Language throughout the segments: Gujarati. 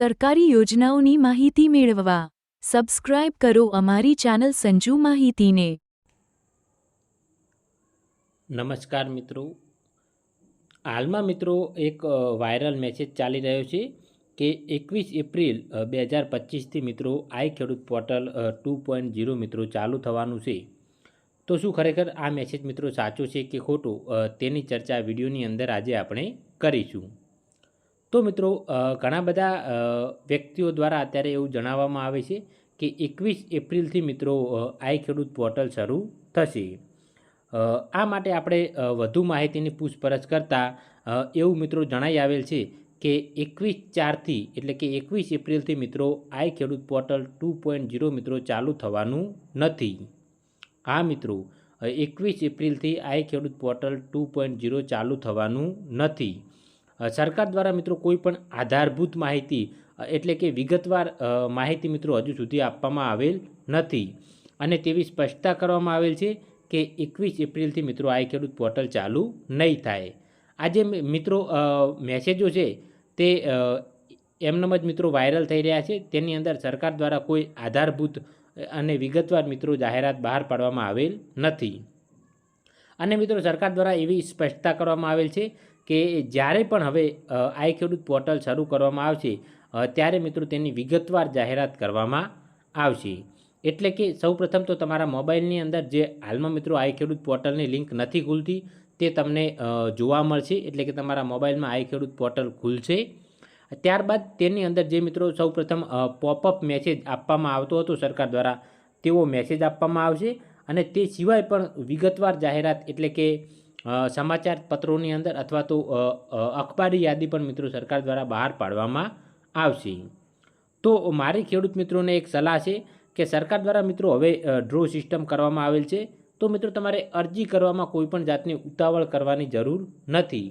સરકારી યોજનાઓની માહિતી મેળવવા. સબસ્ક્રાઇબ કરો અમારી ચેનલ સંજુ માહિતીને. નમસ્કાર મિત્રો. હાલમાં મિત્રો એક વાયરલ મેસેજ ચાલી રહ્યો છે કે એકવીસ એપ્રિલ બે હજાર પચીસથી મિત્રો આઈ ખેડૂત પોર્ટલ ટુ પોઈન્ટ ઝીરો મિત્રો ચાલુ થવાનું છે. તો શું ખરેખર આ મેસેજ મિત્રો સાચો છે કે ખોટો? તેની ચર્ચા વિડીયોની અંદર આજે આપણે કરીશું. તો મિત્રો ઘણા બધા વ્યક્તિઓ દ્વારા અત્યારે એવું જણાવવામાં આવે છે કે એકવીસ એપ્રિલથી મિત્રો આઈ ખેડૂત પોર્ટલ શરૂ થશે. આ માટે આપણે વધુ માહિતીની પૂછપરછ કરતાં એવું મિત્રો જણાઈ આવેલ છે કે એકવીસ ચારથી એટલે કે એકવીસ એપ્રિલથી મિત્રો, આઈ ખેડૂત પોર્ટલ ટુ પોઈન્ટ ઝીરો મિત્રો ચાલુ થવાનું નથી. હા મિત્રો એકવીસ એપ્રિલથી આઈ ખેડૂત પોર્ટલ ટુ પોઈન્ટ ઝીરો ચાલુ થવાનું નથી. સરકાર દ્વારા મિત્રો કોઈ પણ આધારભૂત માહિતી એટલે કે વિગતવાર માહિતી મિત્રો હજુ સુધી આપવામાં આવેલ નથી. અને તેવી સ્પષ્ટતા કરવામાં આવેલ છે કે એકવીસ એપ્રિલથી મિત્રો આ ખેડૂત પોર્ટલ ચાલુ નહીં થાય. આજે મિત્રો મેસેજો છે તે એમનેમ જ મિત્રો વાયરલ થઈ રહ્યા છે. તેની અંદર સરકાર દ્વારા કોઈ આધારભૂત અને વિગતવાર મિત્રો જાહેરાત બહાર પાડવામાં આવેલ નથી. અને મિત્રો સરકાર દ્વારા એવી સ્પષ્ટતા કરવામાં આવેલ છે કે જ્યારે પણ હવે આઈ ખેડૂત પોર્ટલ શરૂ કરવામાં આવશે ત્યારે મિત્રો તેની વિગતવાર જાહેરાત કરવામાં આવશે. એટલે કે સૌપ્રથમ તો તમારા મોબાઈલની અંદર જે હાલમાં મિત્રો આઈ ખેડૂત પોર્ટલની લિંક નથી ખુલતી, તે તમને જોવા મળશે. એટલે કે તમારા મોબાઈલમાં આઈ ખેડૂત પોર્ટલ ખુલશે. ત્યારબાદ તેની અંદર જે મિત્રો સૌપ્રથમ પોપઅપ મેસેજ આપવામાં આવતો હતો સરકાર દ્વારા, તેવો મેસેજ આપવામાં આવશે. અને તે સિવાય પણ વિગતવાર જાહેરાત એટલે કે સમાચાર પત્રોની અંદર અથવા તો અખબારી યાદી પણ મિત્રો સરકાર દ્વારા બહાર પાડવામાં આવશે. તો મારી ખેડૂત મિત્રોને એક સલાહ છે કે સરકાર દ્વારા મિત્રો હવે ડ્રો સિસ્ટમ કરવામાં આવેલ છે. તો મિત્રો તમારે અરજી કરવામાં કોઈપણ જાતની ઉતાવળ કરવાની જરૂર નથી.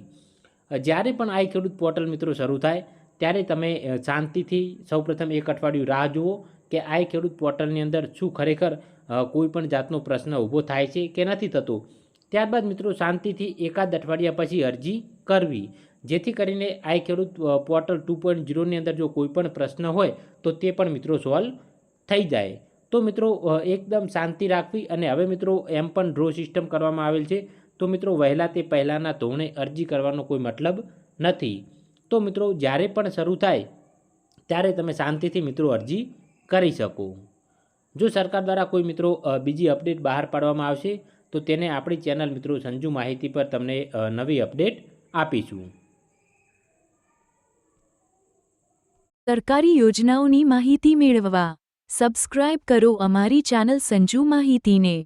જ્યારે પણ આઈ ખેડૂત પોર્ટલ મિત્રો શરૂ થાય, ત્યારે તમે શાંતિથી સૌપ્રથમ એક અઠવાડિયું રાહ જુઓ કે આઈ ખેડૂત પોર્ટલની અંદર શું ખરેખર કોઈપણ જાતનો પ્રશ્ન ઊભો થાય છે કે નથી થતો. ત્યારબાદ મિત્રો શાંતિથી એકાદ અઠવાડિયા પછી અરજી કરવી. જેથી કરીને આ ખેડૂત પોર્ટલ ટુ પોઈન્ટ ઝીરોની અંદર જો કોઈ પણ પ્રશ્ન હોય, તો તે પણ મિત્રો સોલ્વ થઈ જાય. તો મિત્રો એકદમ શાંતિ રાખવી અને હવે મિત્રો એમ પણ ડ્રો સિસ્ટમ કરવામાં આવેલ છે. તો મિત્રો વહેલા તે પહેલાંના ધોરણે અરજી કરવાનો કોઈ મતલબ નથી. તો મિત્રો જ્યારે પણ શરૂ થાય, ત્યારે તમે શાંતિથી મિત્રો અરજી કરી શકો. જો સરકાર દ્વારા કોઈ મિત્રો બીજી અપડેટ બહાર પાડવામાં આવશે તો તેને આપણી ચેનલ મિત્રો સંજુ માહિતી પર તમને નવી અપડેટ આપીશું. સરકારી યોજનાઓની માહિતી મેળવવા, સબસ્ક્રાઇબ કરો અમારી ચેનલ સંજુ માહિતીને.